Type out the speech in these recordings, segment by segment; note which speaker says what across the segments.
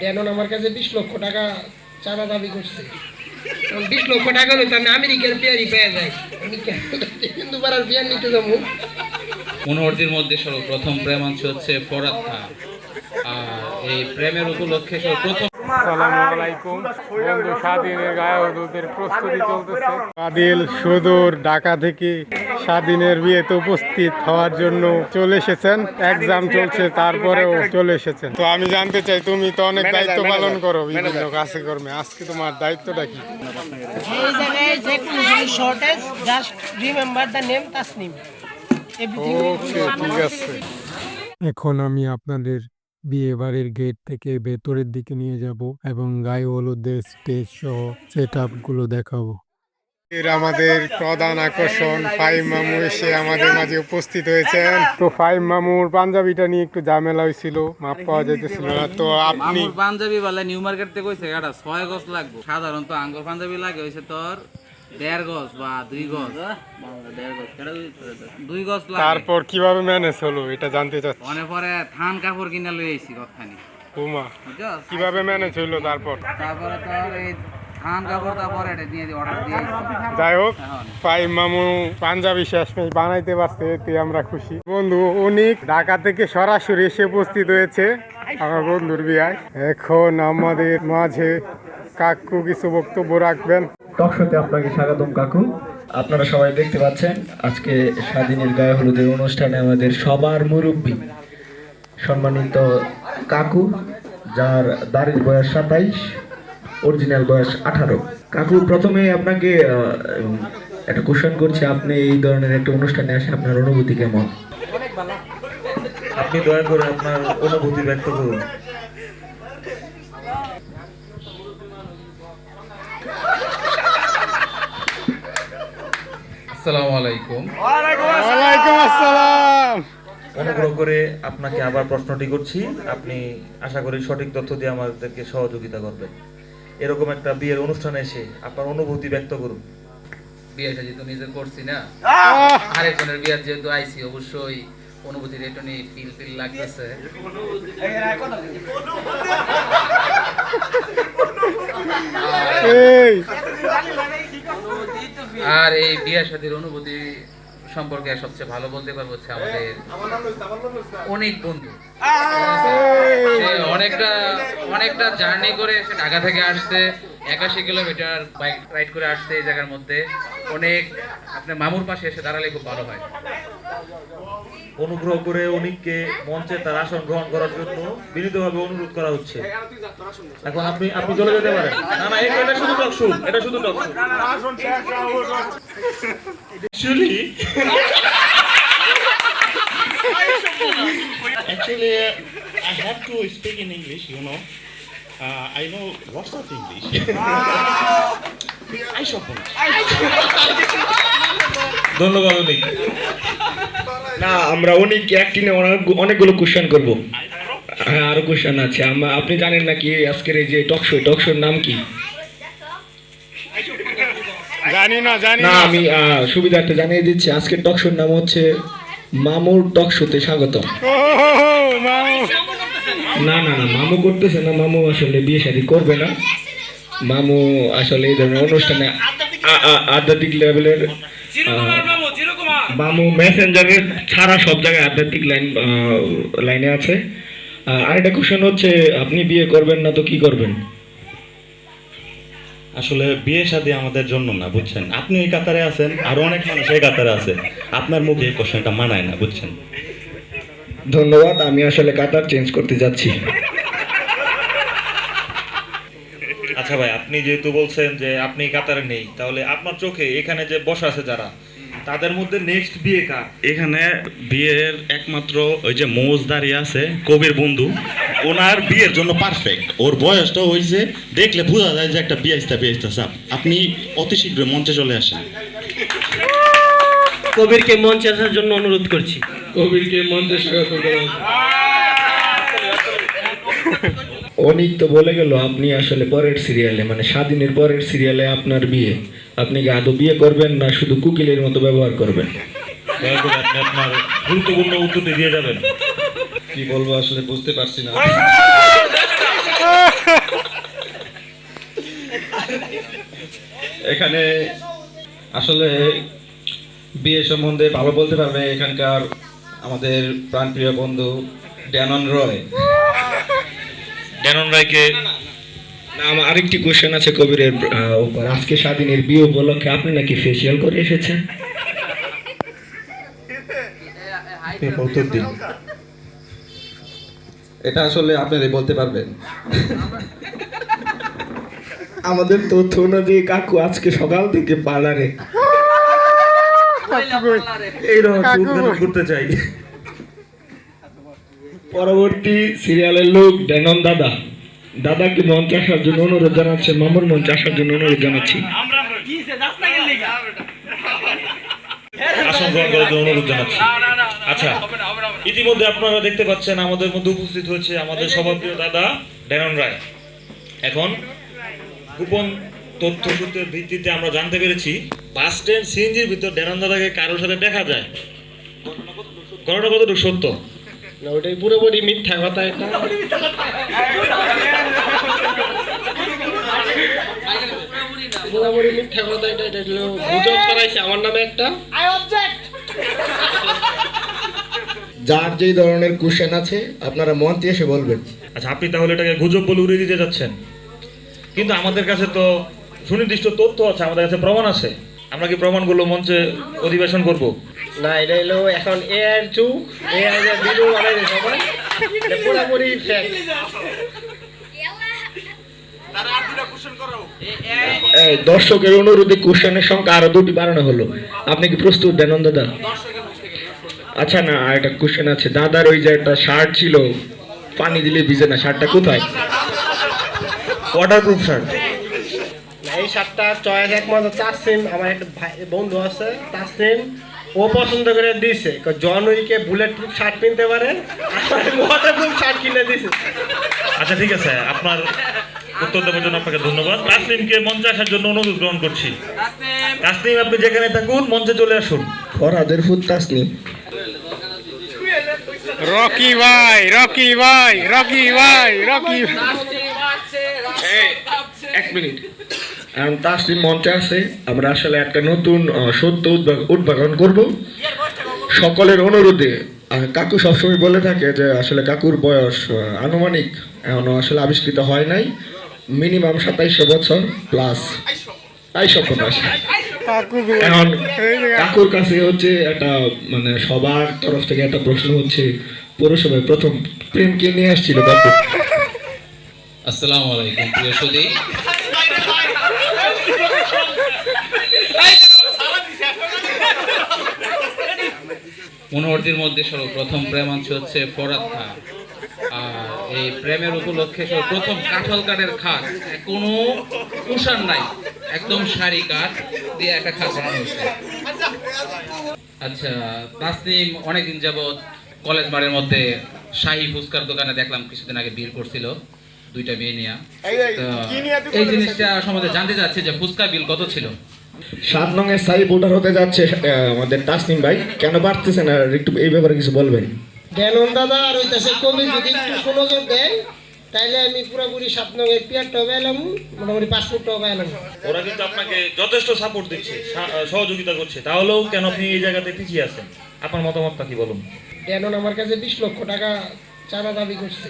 Speaker 1: Danon আমার কাছে বিশ লক্ষ টাকা চাঁদা দাবি করছে। বিশ লক্ষ টাকা হলে আমি আমেরিকার পেয়ারই পেয়ে যাই। আমি কেন কিন্তু পাড়ার পেয়ার নিতে যাব।
Speaker 2: মনোহরদের মধ্যে সর্বপ্রথম প্রেমাংশ হচ্ছে ফরাত আর এই প্রেমের উপলক্ষে সর্বপ্রথম
Speaker 3: আলাইকুম বন্ধু স্বাধীনের গায়ে হলুদের প্রস্তুতি চলতেছে। আদিল সুদূর ঢাকা থেকে স্বাধীনের বিয়েতে উপস্থিত হওয়ার জন্য চলে এসেছেন। এক্সাম চলছে তারপরেও চলে এসেছেন। তো আমি জানতে চাই তুমি তো অনেক দায়িত্ব পালন করো বিভিন্ন কাছে কর্মে। আজকে তোমার দায়িত্বটা কি?
Speaker 1: এই জায়গায় যে কোনো জিনিস shortage just remember the name Tasnim.
Speaker 3: Okay ঠিক আছে। এখন আমি আপনাদের বিয়ে বাড়ির গেট থেকে ভেতরের দিকে নিয়ে যাব এবং গায়ে হলুদের স্টেজ সহ সেটগুলো দেখাবো। এর আমাদের প্রধান আকর্ষণ ফাইম মামু এসে আমাদের মাঝে উপস্থিত হয়েছেন। তো ফাইম মামুর পাঞ্জাবিটা নিয়ে একটু ঝামেলা হয়েছিল মাপ পাওয়া যেতেছিল না। তো আপনি
Speaker 2: আঙ্গুর পাঞ্জাবি বলে নিউ মার্কেট থেকে কইছে এটা ছয় গজ লাগবে। সাধারণত আঙ্গুর পাঞ্জাবি লাগে হইছে তোর দেড় গজ বা দুই গজ। দুই গজ
Speaker 3: তারপর কীভাবে ম্যানেজ হলো এটা জানতে চাচ্ছি।
Speaker 2: মনে পরে থান কাপড় কিনে লই আইছি
Speaker 3: কীভাবে ম্যানেজ হইল তারপর?
Speaker 2: তারপরে তোর এই।
Speaker 3: যাই হোক মামু পাঞ্জাবি শেষমেশ বানাইতে পারছে এতে আমরা খুশি। বন্ধু অনেক ঢাকা থেকে সরাসরি এসে উপস্থিত হয়েছে আমার বন্ধুর বিয়ায়। এখন আমাদের মাঝে কাকু কিছু বক্তব্য রাখবেন।
Speaker 4: টক শোতে আপনাকে স্বাগতম কাকু। আপনারা সবাই দেখতে পাচ্ছেন আজকে স্বাধীনের গায়ে হলুদের অনুষ্ঠানে আমাদের সবার মুরব্বী সম্মানিত কাকু যার দাড়ির বয়স সাতাইশ অরিজিনাল বয়স আঠারো। কাকু প্রথমে আপনাকে আহ, একটা কোশ্চেন করছি আপনি এই ধরনের একটা অনুষ্ঠানে আসে আপনার অনুভূতি কেমন? আপনি দয়া করে আপনার অনুভূতি ব্যক্ত করুন।
Speaker 2: আসসালামু আলাইকুম।
Speaker 3: ওয়ালাইকুম আসসালাম।
Speaker 4: অনুগ্রহ করে আপনাকে আবার প্রশ্নটি করছি। আপনি আশা করি সঠিক তথ্য দিয়ে আমাদেরকে সহযোগিতা করবেন। এরকম একটা বিয়ের অনুষ্ঠানে এসে আপনার অনুভূতি ব্যক্ত করুন।
Speaker 2: বিয়েটা যেহেতু নিজে করছি না আরেকজনের বিয়ার যেহেতু আইছি অবশ্যই অনুভূতির একটু ফিল ফিল লাগতেছে।
Speaker 3: এই!
Speaker 2: আর এই বিয়ে সাদীর অনুভূতি সম্পর্কে সবচেয়ে ভালো বলতে পারব হচ্ছে আমাদের অনেক বন্ধু। অনেকটা অনেকটা জার্নি করে সে ঢাকা থেকে আসছে একাশি কিলোমিটার বাইক রাইড করে আসছে এই জায়গার মধ্যে। অনেক আপনার মামুর পাশে এসে দাঁড়ালে খুব ভালো হয়।
Speaker 4: অনুগ্রহ করে উনিককে মঞ্চে তার আসন গ্রহণ করার জন্য বিনীতভাবে অনুরোধ করা হচ্ছে। এখন আপনি আপনি চলে যেতে পারেন। না না এটা এটা শুধু টক শুট এটা শুধু talk shoot
Speaker 5: Actually, actually, uh, I have to speak in English. You know, uh, I know lots of English. I shop
Speaker 4: ধন্যবাদ অনিক না আমরা অনেক একটিনে অনেকগুলো কোশ্চেন করব হ্যাঁ আরও কোশ্চেন আছে আপনি জানেন নাকি আজকের এই যে টক শো টক শোর নাম কি
Speaker 3: জানি না জানি
Speaker 4: না আমি জানিয়ে দিচ্ছি। আজকের টক শোর নাম হচ্ছে মামুর টক শোতে
Speaker 3: মামু।
Speaker 4: না না না মামু করতেছে না মামু আসলে বিয়ে শাদী করবে না। মামু আসলে এই ধরনের অনুষ্ঠানে আ- আ- আধ্যাত্মিক লেভেলের মামু মেসেঞ্জারের ছাড়া সব জায়গায় আধ্যাত্মিক লাইন আহ, লাইনে আছে। আহ, আরেকটা কোশ্চেন হচ্ছে আপনি বিয়ে করবেন না তো কি করবেন?
Speaker 5: আসলে বিয়ে শাদী আমাদের জন্য না বুঝছেন? আপনি এই কাতারে আছেন আর অনেক মানুষ এই কাতারে আছে। আপনার মুখে এই কোশ্চেনটা মানায় না বুঝছেন?
Speaker 4: ধন্যবাদ আমি আসলে কাতার চেঞ্জ করতে যাচ্ছি। আচ্ছা ভাই আপনি যেহেতু বলছেন যে আপনি কাতারে নেই তাহলে আপনার চোখে এখানে যে বসা আছে যারা তাদের মধ্যে নেক্সট বিয়ে কার?
Speaker 5: এখানে বিয়ের একমাত্র ওই যে মোজ দাঁড়িয়ে আছে কবির বন্ধু। ওনার বিয়ের জন্য পারফেক্ট ওর বয়সটা হয়েছে দেখলে বোঝা যায় যে একটা বিয়ে আসতে বিয়ে আসতেছে আপনি অতি শীঘ্র মঞ্চে চলে আসেন।
Speaker 6: কবিরকে মঞ্চে আসার জন্য অনুরোধ করছি।
Speaker 4: অনিক তো বলে গেল আপনি আসলে পরের সিরিয়ালে মানে স্বাধীনের পরের সিরিয়ালে আপনার বিয়ে। আপনি কি আদৌ বিয়ে করবেন না শুধু কুকিলের মতো ব্যবহার করবেন?
Speaker 5: আপনি আপনার গুরুত্বপূর্ণ উত্তরটি দিয়ে যাবেন।
Speaker 4: কি বলব আসলে বুঝতে পারছি না। এখানে আসলে বিয়ে সম্বন্ধে ভালো বলতে পারবে এখানকার আমাদের প্রাণপ্রিয় বন্ধু ড্যানন রয়।
Speaker 5: ড্যানন রায়কে
Speaker 4: আমার আরেকটি কোশ্চেন আছে কবিরের উপর। আজকে স্বাধীনের বিয়ে উপলক্ষে আপনি নাকি ফেসিয়াল করে এসেছেন? এটা আসলে আপনারাই বলতে পারবেন। আমাদের তথ্য অনুযায়ী কাকু আজকে সকাল থেকে পার্লারে। এইরকম করতে চাই। পরবর্তী সিরিয়ালের লোক ডেনন দাদা। দাদাকে মঞ্চে আসার জন্য অনুরোধ জানাচ্ছে, মামুর মঞ্চে আসার জন্য অনুরোধ জানাচ্ছি।
Speaker 5: অনুরোধ জানাচ্ছি। আচ্ছা ইতিমধ্যে আপনারা দেখতে পাচ্ছেন, আমাদের মধ্যে উপস্থিত আমাদের দাদা ড্যানন রায়। এখন ভিত্তিতে আমরা জানতে পেরেছি, বাস স্ট্যান্ড সিএনজির ভিতর ড্যানন দাদাকে কারোর সাথে দেখা যায়? ঘটনা কতটুকু সত্য?
Speaker 1: না ওটাই পুরোপুরি মিথ্যা কথা এটা। পুরোপুরি মিথ্যা কথা এটা এটা হলো গুজব করাইছে আমার নামে একটা?
Speaker 4: যার যেই ধরনের কোশ্চেন আছে আপনারা মঞ্চে এসে বলবেন।
Speaker 5: আচ্ছা আপনি তাহলে এটাকে গুজব বলে উড়িয়ে দিতে যাচ্ছেন। কিন্তু আমাদের কাছে তো সুনির্দিষ্ট তথ্য আছে আমাদের কাছে প্রমাণ আছে। আমরা কি প্রমাণগুলো মঞ্চে অধিবেশন করব?
Speaker 1: না এটা হলো এখন এআই যুগ এআই ভিডিও বানাইছে সবাই। এটা পুরোপুরি ফেক
Speaker 4: দর্শকের অনুরোধে কোশ্চেনের সংখ্যা আরও দুটি বাড়ানো হলো। আপনি কি প্রস্তুত দেনন দাদা? আচ্ছা না আর একটা কোশ্চেন আছে। দাদার ওই যে একটা শার্ট ছিল পানি দিলে ভিজে না শার্টটা কোথায়? ওয়াটারপ্রুফ শার্ট
Speaker 1: না, এই শার্টটা চয়েস একমাত্র তাসিম আমার একটা ভাই বন্ধু আছে তাসিম ও পছন্দ করে দিছে। জন উইকে বুলেট প্রুফ শার্ট কিনতে পারে ওয়াটার প্রুফ শার্ট কিনে দিয়েছে
Speaker 5: আচ্ছা ঠিক আছে। আপনার উত্তর দেওয়ার জন্য আপনাকে ধন্যবাদ। তাসলিমকে মঞ্চে আসার জন্য অনুরোধ গ্রহণ করছি। তাসলিম আপনি যেখানে থাকুন মঞ্চে চলে আসুন।
Speaker 4: ফরহাদের ফুট তাসনিম।
Speaker 3: রকি ভাই রকি ভাই রকি ভাই রকি
Speaker 4: এক মিনিট। এখন তাসনিম মঞ্চে আছে। আমরা আসলে একটা নতুন সত্য উদ্ভা- উদ্ভাবন করব। সকলের অনুরোধে কাকু সবসময় বলে থাকে যে আসলে কাকুর বয়স আনুমানিক এখনও আসলে আবিষ্কৃত হয় নাই। মিনিমাম সাতাইশশো বছর প্লাস আইসব পঞ্চাশ এখন কাকুর কাছে হচ্ছে একটা মানে সবার তরফ থেকে একটা প্রশ্ন হচ্ছে পৌরসভায় প্রথম প্রেম কে নিয়ে আসছিল? কাকু
Speaker 2: আসসালামু আলাইকুম প্রিয় মনোহরদের মধ্যে সর্বপ্রথম প্রেমাংশ হচ্ছে ফরাত খা। আর এই প্রেমের উপলক্ষে প্রথম কাঁঠাল কাঠের খাট। কোনো কুষার নাই। একদম সারি কাঠ দিয়ে একটা খাট বানানো হয়েছে। আচ্ছা তাসনিম অনেকদিন যাবৎ কলেজ মাঠের মধ্যে শাহী ফুচকার দোকানে দেখলাম কিছুদিন আগে বিল করছিল দুইটা মেয়ে নিয়ে। এই জিনিসটা সম্বন্ধে জানতে চাচ্ছি যে ফুচকা বিল কত ছিল?
Speaker 4: সাত নঙের সাই ভোটার হতে যাচ্ছে আমাদের তাসনিম ভাই। কেন পারতেছে না একটু এই ব্যাপারে কিছু বলবেন?
Speaker 1: জ্ঞানন দাদা আর ওইটাছে কবি যদি একটু সুনজর দেয় তাইলে আমি পুরোপুরি সাত নঙের পিয়ারটাও পেলাম মোটামুটি পাঁচ ফুটটাও পেলাম
Speaker 5: ওরা কিন্তু আপনাকে যথেষ্ট সাপোর্ট দিচ্ছে সহযোগিতা করছে। তাহলেও কেন আপনি এই জায়গাতে পিছিয়ে আছেন? আপনার মতামতটা কি বলুন?
Speaker 1: জ্ঞানন আমার কাছে বিশ লক্ষ টাকা চাঁদা দাবি করছে।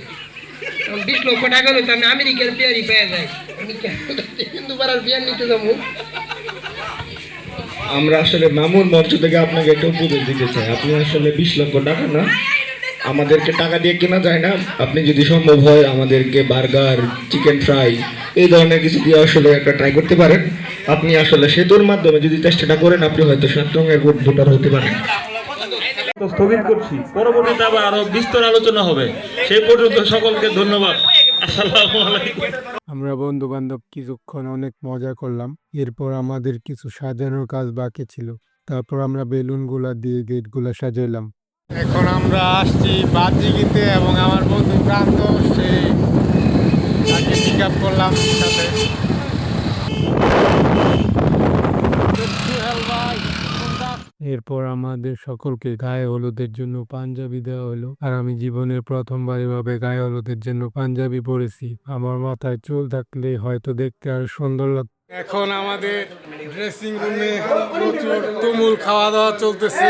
Speaker 1: বিশ লক্ষ টাকা হলে তো আমি আমেরিকার পেয়ারই পেয়ে যাই। আমি কেন কিন্তু পাড়ার পেয়ার নিতে যাব?
Speaker 4: আমরা আসলে মামুর মঞ্চ থেকে আপনাকে একটা উপদেশ দিতে চাই। আপনি আসলে বিশ লক্ষ টাকা না, আমাদেরকে টাকা দিয়ে কেনা যায় না। আপনি যদি সম্ভব হয় আমাদেরকে বার্গার, চিকেন ফ্রাই, এই ধরনের কিছু দিয়ে আসলে একটা ট্রাই করতে পারেন। আপনি আসলে সেতুর মাধ্যমে যদি চেষ্টাটা করেন, আপনি হয়তো সাত রঙের ভোটার হতে পারেন।
Speaker 5: স্থগিত করছি। পরবর্তীতে আবার আরও বিস্তর আলোচনা হবে। সেই পর্যন্ত সকলকে ধন্যবাদ।
Speaker 3: আমরা বন্ধু বান্ধব কিছুক্ষণ অনেক মজা করলাম। এরপর আমাদের কিছু সাজানোর কাজ বাকি ছিল। তারপর আমরা বেলুনগুলা দিয়ে গেটগুলা সাজাইলাম। এখন আমরা আসছি বাজিগিতে এবং আমার বন্ধু প্রান্ত সে তাকে পিক আপ করলাম সাথে।
Speaker 7: এরপর আমাদের সকলকে গায়ে হলুদের জন্য পাঞ্জাবি দেওয়া হলো। আর আমি জীবনের প্রথমবার এভাবে গায়ে হলুদের জন্য পাঞ্জাবি পরেছি। আমার মাথায় চুল থাকলে হয়তো দেখতে আর সুন্দর লাগতো। এখন আমাদের ড্রেসিং রুমে প্রচুর তুমুল খাওয়া দাওয়া চলতেছে।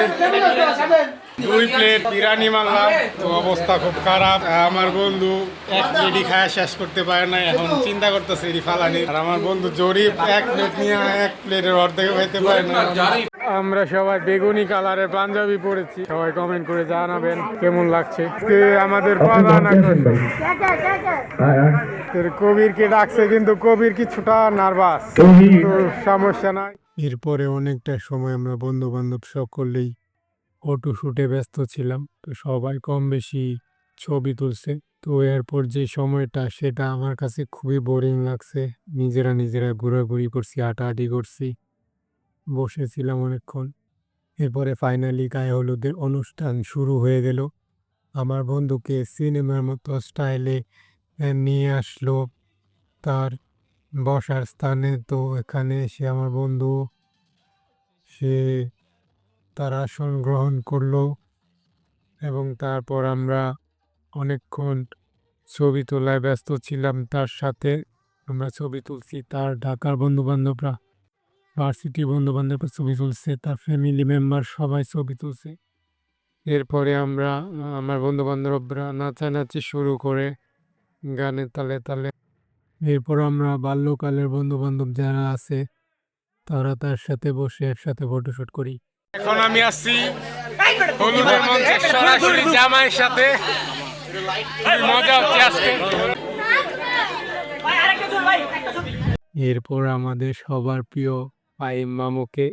Speaker 7: দুই প্লেট বিরিয়ানি মারলাম তো অবস্থা খুব খারাপ। আমার বন্ধু এক প্লেটই খায় শেষ করতে পারে না এখন চিন্তা করতেছে এটি ফালানি। আর আমার বন্ধু জরিপ এক প্লেট নিয়ে এক প্লেটের অর্ধেক খাইতে পারে না আমরা সবাই বেগুনি কালারের পাঞ্জাবি পরেছি। সবাই কমেন্ট করে জানাবেন কেমন লাগছে। আমাদের প্রধান আকর্ষণ তোর কবিরকে ডাকছে কিন্তু কবির কিছুটা নার্ভাস সমস্যা নাই। এরপরে অনেকটা সময় আমরা বন্ধু বান্ধব সকলেই ফটো শুটে ব্যস্ত ছিলাম। তো সবাই কম বেশি ছবি তুলছে। তো এরপর যে সময়টা সেটা আমার কাছে খুবই বোরিং লাগছে। নিজেরা নিজেরা ঘোরাঘুরি করছি হাঁটাহাঁটি করছি। বসেছিলাম অনেকক্ষণ। এরপরে ফাইনালি গায়ে হলুদের অনুষ্ঠান শুরু হয়ে গেল। আমার বন্ধুকে সিনেমার মতো স্টাইলে নিয়ে আসলো। তার বসার স্থানে তো এখানে এসে আমার বন্ধু, সে তার আসন গ্রহণ করল এবং তারপর আমরা অনেকক্ষণ ছবি তোলায় ব্যস্ত ছিলাম তার সাথে। আমরা ছবি তুলছি তার ঢাকার বন্ধু বান্ধবরা ভার্সিটি বন্ধু বান্ধবরা ছবি তুলছে তার ফ্যামিলি মেম্বার সবাই ছবি তুলছে। এরপরে আমরা আমার বন্ধু বান্ধবরা নাচানাচি শুরু করে গানের তালে তালে। এরপর আমরা বাল্যকালের বন্ধু বান্ধব যারা আছে তারা তার সাথে বসে একসাথে ফটোশুট করি। এখন আমি আসছি হলুদের মঞ্চে সরাসরি জামাইয়ের সাথে। মজা হচ্ছে আজকে। এরপর আমাদের সবার প্রিয় পাইম মামুকে,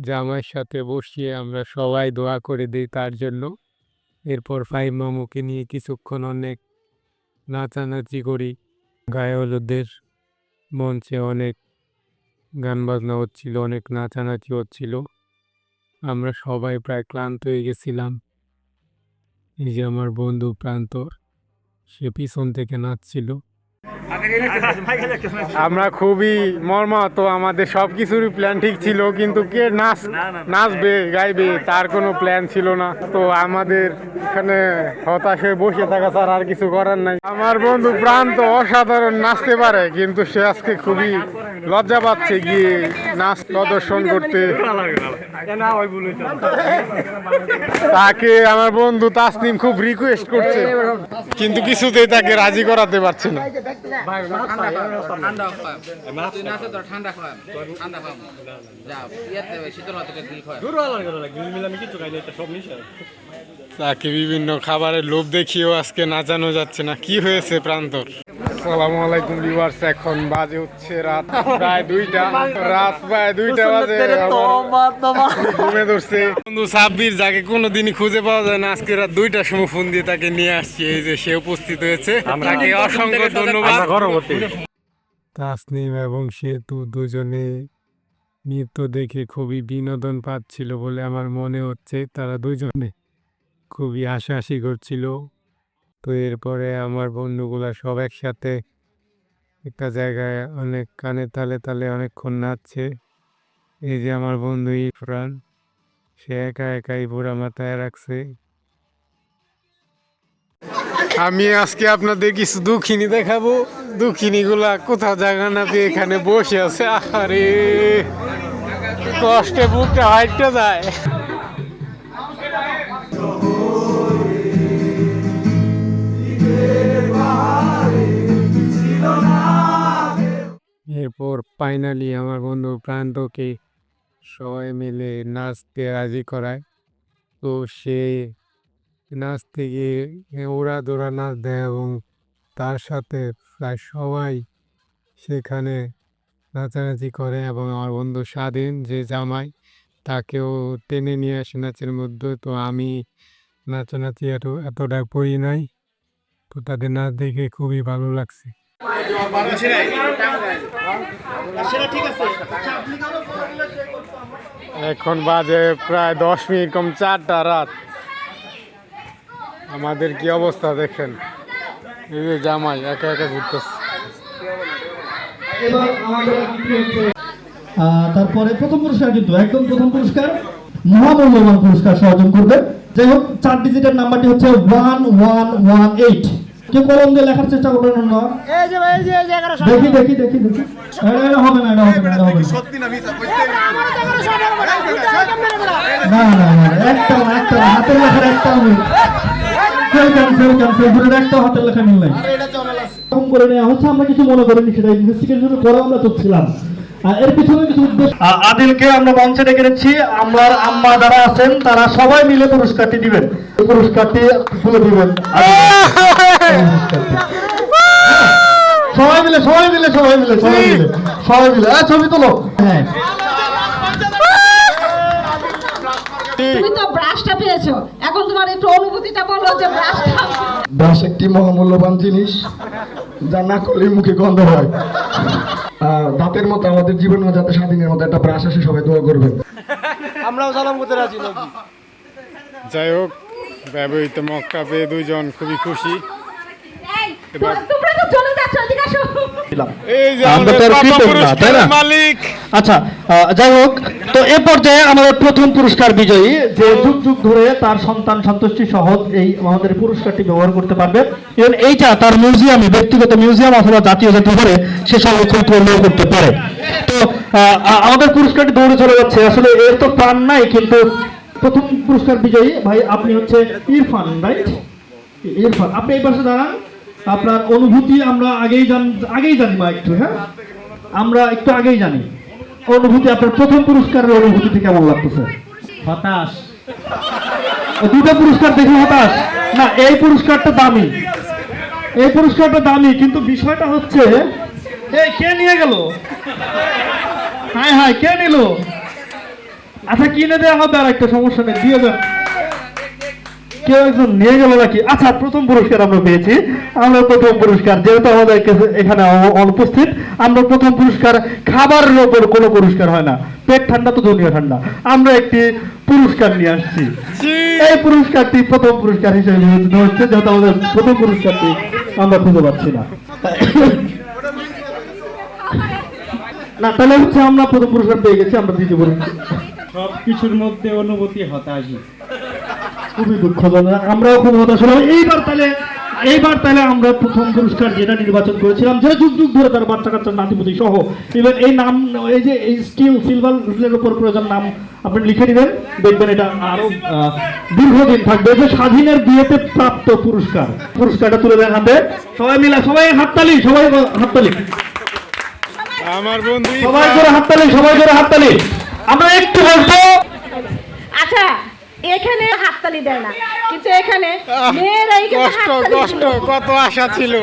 Speaker 7: জামাইয়ের সাথে বসিয়ে আমরা সবাই দোয়া করে দিই তার জন্য। এরপর ফাইম মামুকে নিয়ে কিছুক্ষণ অনেক নাচানাচি করি। গায়ে হলুদের মঞ্চে অনেক গান বাজনা হচ্ছিল, অনেক নাচানাচি হচ্ছিল। আমরা সবাই প্রায় ক্লান্ত হয়ে গেছিলাম। এই যে আমার বন্ধু প্রান্তর, সে পিছন থেকে নাচছিল। আমরা খুবই মর্মাহত আমাদের সব কিছুরই প্ল্যান ঠিক ছিল কিন্তু কে নাচ নাচবে গাইবে তার কোনো প্ল্যান ছিল না। তো আমাদের এখানে হতাশ হয়ে বসে থাকা স্যার আর কিছু করার নাই। আমার বন্ধু প্রাণ তো অসাধারণ নাচতে পারে কিন্তু সে আজকে খুবই লজ্জা পাচ্ছে গিয়ে নাচ প্রদর্শন করতে। তাকে আমার বন্ধু তাসনিম খুব রিকোয়েস্ট করছে, কিন্তু কিছুতেই তাকে রাজি করাতে পারছে না।
Speaker 2: ঠান্ডা
Speaker 7: তাকে বিভিন্ন খাবারের লোভ দেখিয়েও আজকে নাচানো যাচ্ছে না। কি হয়েছে প্রান্তর? আসসালামু আলাইকুম ভিউয়ার্স এখন বাজে হচ্ছে রাত প্রায় দুইটা। রাত প্রায় দুইটা বাজে ঘুমে ধরছে। বন্ধু সাব্বির যাকে কোনোদিনই খুঁজে পাওয়া যায় না। আজকে রাত দুইটার সময় ফোন দিয়ে তাকে নিয়ে আসছি। এই যে সে উপস্থিত হয়েছে। তাকে অসংখ্য ধন্যবাদ। তাসনিম এবং সেতু দুজনে নৃত্য দেখে খুবই বিনোদন পাচ্ছিল বলে আমার মনে হচ্ছে তারা দুজনে। খুবই হাসাহাসি করছিল। তো এরপরে আমার বন্ধুগুলা সব একসাথে একটা জায়গায় অনেক কানে তালে তালে অনেকক্ষণ নাচছে। এই যে আমার বন্ধু ইরফান সে একা একাই বুড়া মাথায় রাখছে। আমি আজকে আপনাদের কিছু দুঃখিনী দেখাবো। দুঃখিনীগুলা কোথাও জায়গা না পেয়ে এখানে বসে আছে। আরে কষ্টে বুকটা হাইটটা যায়। এরপর ফাইনালি আমার বন্ধু প্রান্তকে সবাই মিলে নাচতে রাজি করায়। তো সে নাচতে গিয়ে ওরা দোড়া নাচ দেয় এবং তার সাথে প্রায় সবাই সেখানে নাচানাচি করে এবং আমার বন্ধু স্বাধীন যে জামাই, তাকেও টেনে নিয়ে আসে নাচের মধ্যে। তো আমি নাচানাচি এত, এতটা করি নাই। তো তাদের নাচ দেখে খুবই ভালো লাগছে। এখন বাজে প্রায় দশ মিনিট, কম চারটা রাত। আমাদের কি অবস্থা দেখেন? জামাই, একা একা ঘুরতেছে।
Speaker 8: তারপরে প্রথম পুরস্কার কিন্তু, একদম প্রথম পুরস্কার, মহামূল্যবান পুরস্কার সহযোগ করবে। যাই হোক, চার ডিজিটের নাম্বারটি হচ্ছে ওয়ান ওয়ান ওয়ান এইট কেউ কলম দিয়ে লেখার চেষ্টা করবেন না দেখি দেখি দেখি দেখি। এটা- এটা হবে না এটা হবে না এটা হবে না। না না না একটা একটা হাতের লেখার একটা মিল সেল ক্যান্সেল ক্যান্সেল দুটোর একটা হাতের লেখা মিল নাই। এরকম করে নেওয়া হচ্ছে আমরা কিছু মনে করিনি সেটা ইনভেস্টিগেশনের পরে আমরা কিছু উদ্দেশ্য আদিলকে আমরা মঞ্চে ডেকে নিচ্ছি। আমার আম্মা যারা আছেন তারা সবাই মিলে পুরস্কারটি দিবেন। পুরস্কারটি তুলে দিবেন। সবাই মিলে সবাই মিলে সবাই মিলে সবাই মিলে সবাই মিলে। হ্যাঁ ছবি তোলো। হ্যাঁ।
Speaker 9: তুমি তো ব্রাশটা পেয়েছ। এখন তোমার একটু অনুভূতিটা বলো যে ব্রাশটা
Speaker 8: ব্রাশ একটি মহামূল্যবান জিনিস যা না করলে মুখে গন্ধ হয়। দাঁতের মতো আমাদের জীবন যাতে স্বাধীনের মতো একটা ব্রাশ আসে সবাই দোয়া করবেন।
Speaker 3: আমরাও সালাম করতে রাজি যাই হোক ব্যবহৃত মক্কা পেয়ে দুইজন খুবই খুশি।
Speaker 9: তোমরা তো চলে যাচ্ছ
Speaker 8: আমরা তো
Speaker 3: আমাদের
Speaker 8: আর কৃতজ্ঞ না, তাই না? আচ্ছা যাই হোক তো এ পর্যায়ে আমাদের প্রথম পুরস্কার বিজয়ী যে যুগ যুগ ধরে তার সন্তান সন্তুষ্টি সহ এই আমাদের পুরস্কারটি ব্যবহার করতে পারবে। এবং এইটা তার মিউজিয়ামে ব্যক্তিগত মিউজিয়াম অথবা জাতীয় জাতীয়ভাবে সে সংরক্ষণ করলেও করতে পারে। তো আমাদের পুরস্কারটি দৌড়ে চলে যাচ্ছে। আসলে এর তো প্রাণ নাই কিন্তু প্রথম পুরস্কার বিজয়ী ভাই আপনি হচ্ছে ইরফান রাইট ইরফান আপনি এই পাশে দাঁড়ান। আপনার অনুভূতি আমরা আগেই জান আগেই জানি মা একটু হ্যাঁ? আমরা একটু আগেই জানি। অনুভূতি আপনার প্রথম পুরস্কারের অনুভূতিটি কেমন লাগতেছে? হতাশ। দুটো পুরস্কার দেখি হতাশ? না এই পুরস্কারটা দামি। এই পুরস্কারটা দামি কিন্তু বিষয়টা হচ্ছে এই কে নিয়ে গেল? হাই হাই কে নিল? আচ্ছা কিনে দেওয়া হবে আর একটা সমস্যা নেই দিয়ে দেন। কেউ একজন নিয়ে গেল নাকি? আচ্ছা প্রথম পুরস্কার আমরা পেয়েছি। আমরা প্রথম পুরস্কার যেহেতু আমাদের এখানে অনুপস্থিত আমরা প্রথম পুরস্কার খাবারের ওপর কোনো পুরস্কার হয় না। পেট ঠান্ডা তো দুনিয়া ঠান্ডা। আমরা একটি পুরস্কার নিয়ে আসছি। এই পুরস্কারটি প্রথম পুরস্কার হিসেবে বিবেচিত হচ্ছে যেহেতু আমাদের প্রথম পুরস্কারটি আমরা খুঁজে পাচ্ছি না। না তাহলে হচ্ছে আমরা প্রথম পুরস্কার পেয়ে গেছি আমরা দ্বিতীয় পুরস্কার।
Speaker 3: সব কিছুর মধ্যে অনুভূতি হতাশই
Speaker 8: খুবই দুঃখজনক। আমরাও খুব হতাশ হলাম। এইবার তাহলে এইবার তাহলে আমরা প্রথম পুরস্কার যেটা নির্বাচন করেছিলাম যেটা যুগ যুগ ধরে তার বাচ্চা কাচ্চার নাতিপুতি সহ। ইভেন এই নাম এই যে এই স্টিল সিলভার এর উপর প্রয়োজন নাম আপনি লিখে নেবেন। দেখবেন এটা আরও দীর্ঘদিন থাকবে। যে স্বাধীনের বিয়েতে প্রাপ্ত পুরস্কার পুরস্কারটা তুলে দেন হাতে। সবাই মিলে সবাই হাততালি সবাই হাততালি।
Speaker 3: আমার বন্ধু
Speaker 8: সবাই করে হাততালি সবাই করে হাততালি। আমরা একটু বলব
Speaker 9: আচ্ছা এখানে হাততালি দেয় না। কিন্তু এখানে মেয়েরাই কিন্তু
Speaker 3: কষ্ট কষ্ট কত আশা ছিল।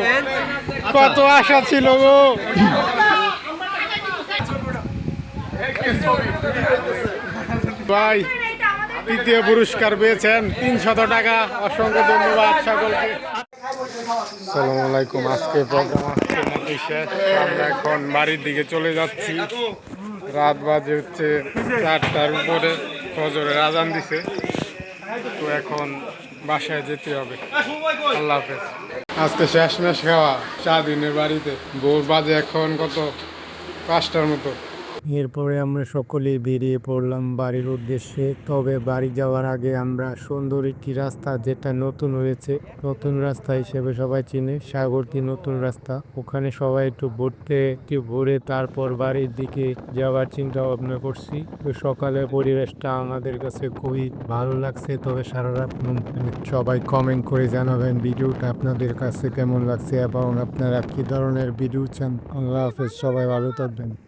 Speaker 3: কত আশা ছিল গো। ভাই তৃতীয় পুরস্কার পেয়েছেন। তিনশত টাকা। অসংখ্য ধন্যবাদ সকলকে। সালাম আলাইকুম। আজকে প্রোগ্রাম আজকের মতোই শেষ। আমরা এখন বাড়ির দিকে চলে যাচ্ছি। রাত বাজে হচ্ছে চারটার উপরে। ফজরের আজান দিছে। তো এখন বাসায় যেতে হবে। আল্লাহ হাফেজ। আজকে শেষ মেশ খাওয়া দিনের বাড়িতে। ভোর বাজে এখন কত? পাঁচটার মতো।
Speaker 7: এরপরে আমরা সকলেই বেরিয়ে পড়লাম বাড়ির উদ্দেশ্যে। তবে বাড়ি যাওয়ার আগে আমরা সুন্দর একটি রাস্তা, যেটা নতুন হয়েছে, নতুন রাস্তা হিসেবে সবাই চিনে। সাগরটি নতুন রাস্তা। ওখানে সবাই একটু ঘুরতে, একটু ঘুরে তারপর বাড়ির দিকে যাওয়ার চিন্তা ভাবনা করছি। তো সকালের পরিবেশটা আমাদের কাছে খুবই ভালো লাগছে। তবে সারা রাত সবাই কমেন্ট করে জানাবেন ভিডিওটা আপনাদের কাছে কেমন লাগছে এবং আপনারা কি ধরনের ভিডিও চান। আল্লাহ হাফেজ, সবাই ভালো থাকবেন।